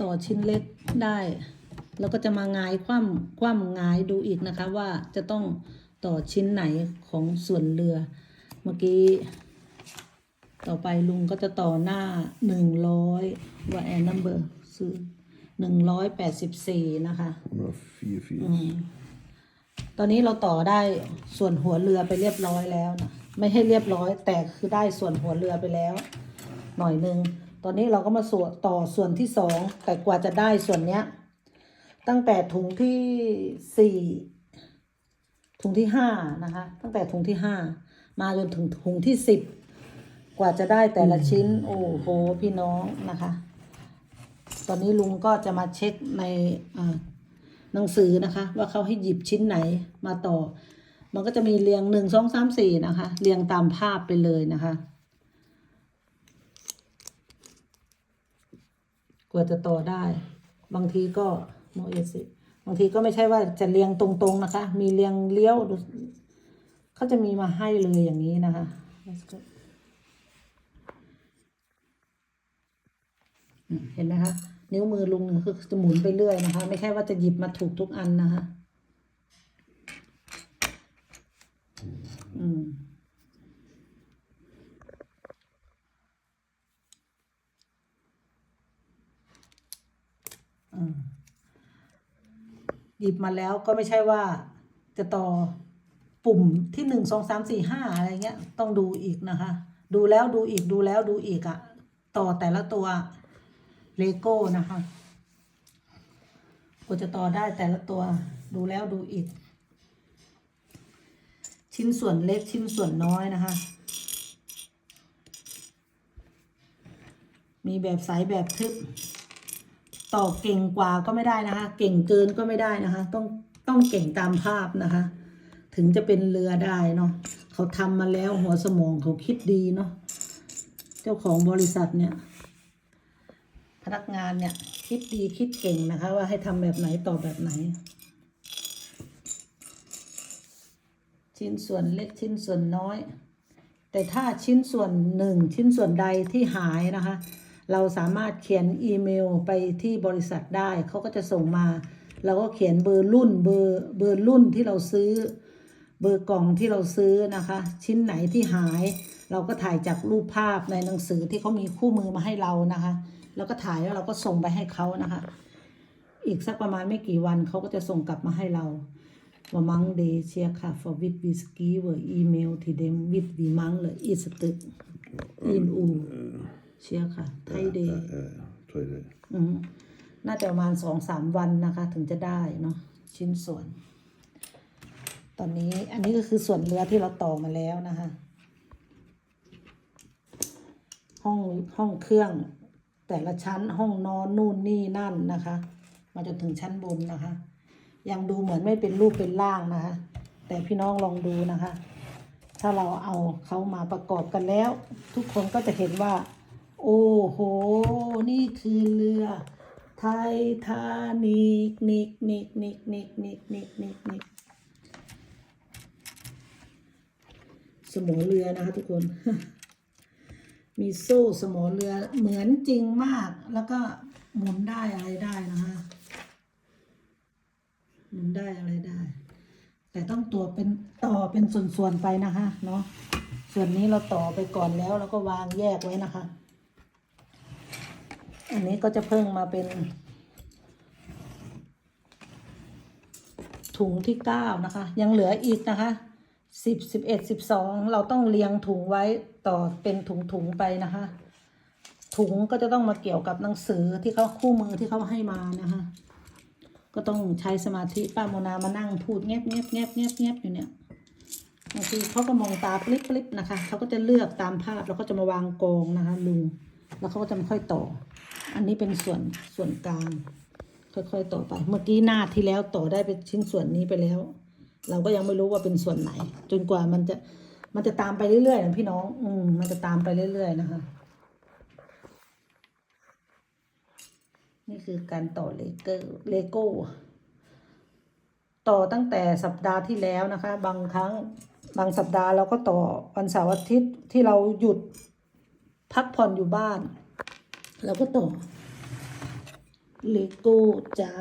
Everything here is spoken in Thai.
ต่อชิ้นเล็กได้ แล้วก็จะมางายคว่ำคว่ำงายดูอีกนะคะว่าจะต้องต่อชิ้นไหนของส่วนเรือ เมื่อกี้ ต่อไปลุงก็จะต่อหน้าหนึ่งร้อยว่าแอนนัมเบอร์ซื้อหนึ่งร้อยแปดสิบสี่นะคะ 184. ตอนนี้เราต่อได้ส่วนหัวเรือไปเรียบร้อยแล้วนะไม่ให้เรียบร้อยแต่คือได้ส่วนหัวเรือไปแล้ว หน่อยหนึ่ง ตอนนี้เราก็มาส่วนต่อส่วนที่สองแต่กว่าจะได้ส่วนเนี้ย ตั้งแต่ถุงที่สี่ถุงที่ห้านะคะ ตั้งแต่ถุงที่ห้ามาจนถึงถุงที่สิบกว่าจะได้แต่ละชิ้น โอ้โหพี่น้องนะคะ ตอนนี้ลุงก็จะมาเช็คในอ่าหนังสือนะคะ ว่าเขาให้หยิบชิ้นไหนมาต่อ มันก็จะมีเรียงหนึ่งสองสามสี่นะคะ เรียงตามภาพไปเลยนะคะ กว่าจะต่อได้ บางทีก็โมเอสิบางทีก็ไม่ใช่ว่าจะเรียงตรงๆนะคะ มีเรียงเลี้ยวดูเขาจะมีมาให้เลยอย่างนี้นะคะ Let's go อืมเห็นไหมคะนิ้วมือลุงเนี่ยคือจะหมุนไปเรื่อยนะคะ ไม่ใช่ว่าจะหยิบมาถูกทุกอันนะคะ อืม อืม หยิบมาแล้วก็ไม่ใช่ว่าจะต่อปุ่มที่หนึ่งสองสามสี่ห้าอะไรเงี้ย ต้องดูอีกนะคะ ดูแล้วดูอีกดูแล้วดูอีกอะต่อแต่ละตัวเลโก้นะคะกว่าจะต่อได้แต่ละตัวดูแล้วดูอีก ชิ้นส่วนเล็กชิ้นส่วนน้อยนะคะ มีแบบใสแบบทึบ ต่อเก่งกว่าก็ไม่ได้นะคะ เก่งเกินก็ไม่ได้นะคะ ต้องต้องเก่งตามภาพนะคะ ถึงจะเป็นเรือได้เนาะเขาทำมาแล้วหัวสมองเขาคิดดีเนาะเจ้าของบริษัทเนี่ยพนักงานเนี่ยคิดดีคิดเก่งนะคะ ว่าให้ทำแบบไหนต่อแบบไหน ชิ้นส่วนเล็กชิ้นส่วนน้อย แต่ถ้าชิ้นส่วนหนึ่งชิ้นส่วนใดที่หายนะคะ เราสามารถเขียนอีเมลไปที่บริษัทได้ เขาก็จะส่งมา เราก็เขียนเบอร์รุ่นเบอร์เบอร์รุ่นที่เราซื้อ เบอร์กล่องที่เราซื้อนะคะ ชิ้นไหนที่หาย เราก็ถ่ายจากรูปภาพในหนังสือที่เขามีคู่มือมาให้เรานะคะ แล้วก็ถ่ายแล้วเราก็ส่งไปให้เขานะคะ อีกสักประมาณไม่กี่วันเขาก็จะส่งกลับมาให้เราว่ามังเดเชียค่ะ for with we ski เวอร์อีเมลที่เดม with we มังเลยอีสตึกอินอู เชียค่ะ ไทยเดย์ Uh, tror jeg det. อืมน่าจะประมาณสองสามวันนะคะ ถึงจะได้เนาะชิ้นส่วน ตอนนี้อันนี้ก็คือส่วนเรือที่เราต่อมาแล้วนะคะ ห้องห้องเครื่องแต่ละชั้นห้องนอนนู่นนี่นั่นนะคะ มาจนถึงชั้นบนนะคะ ยังดูเหมือนไม่เป็นรูปเป็นร่างนะคะ แต่พี่น้องลองดูนะคะ ถ้าเราเอาเขามาประกอบกันแล้ว ทุกคนก็จะเห็นว่า โอ้โห นี่คือเรือ ไททานิกนิกนิกนิกนิกนิกนิกนิกนิกสมอเรือนะคะทุกคน มีโซ่สมอเรือเหมือนจริงมาก แล้วก็หมุนได้อะไรได้นะคะหมุนได้อะไรได้ แต่ต้องตัวเป็นต่อเป็นส่วนๆไปนะคะเนาะส่วนนี้เราต่อไปก่อนแล้วแล้วก็วางแยกไว้นะคะ อันนี้ก็จะเพิ่งมาเป็น ถุงที่เก้านะคะ ยังเหลืออีกนะคะสิบสิบเอ็ดสิบสองเราต้องเรียงถุงไว้ต่อเป็นถุงถุงไปนะคะ ถุงก็จะต้องมาเกี่ยวกับหนังสือที่เขาคู่มือที่เขาให้มานะคะ ก็ต้องใช้สมาธิป้าโมนามานั่งพูดเงียบเงียบเงียบเงียบเงียบอยู่เนี่ยบางทีเขาก็มองตาปลิบปลิบนะคะเขาก็จะเลือกตามภาพแล้วก็จะมาวางกองนะคะลุงแล้วเขาก็จะไม่ค่อยต่อ อันนี้เป็นส่วนส่วนกลาง ค่อยๆต่อไป เมื่อกี้หน้าที่แล้วต่อได้เป็นชิ้นส่วนนี้ไปแล้ว เราก็ยังไม่รู้ว่าเป็นส่วนไหน จนกว่ามันจะมันจะตามไปเรื่อยๆนะพี่น้อง อืมมันจะตามไปเรื่อย ๆ นะคะ นี่คือการต่อเลเกอร์เลโก้ ต่อตั้งแต่สัปดาห์ที่แล้วนะคะ บางครั้งบางสัปดาห์เราก็ต่อวันเสาร์อาทิตย์ที่เราหยุดพักผ่อนอยู่บ้าน เราก็ต่อเลโก้จ้า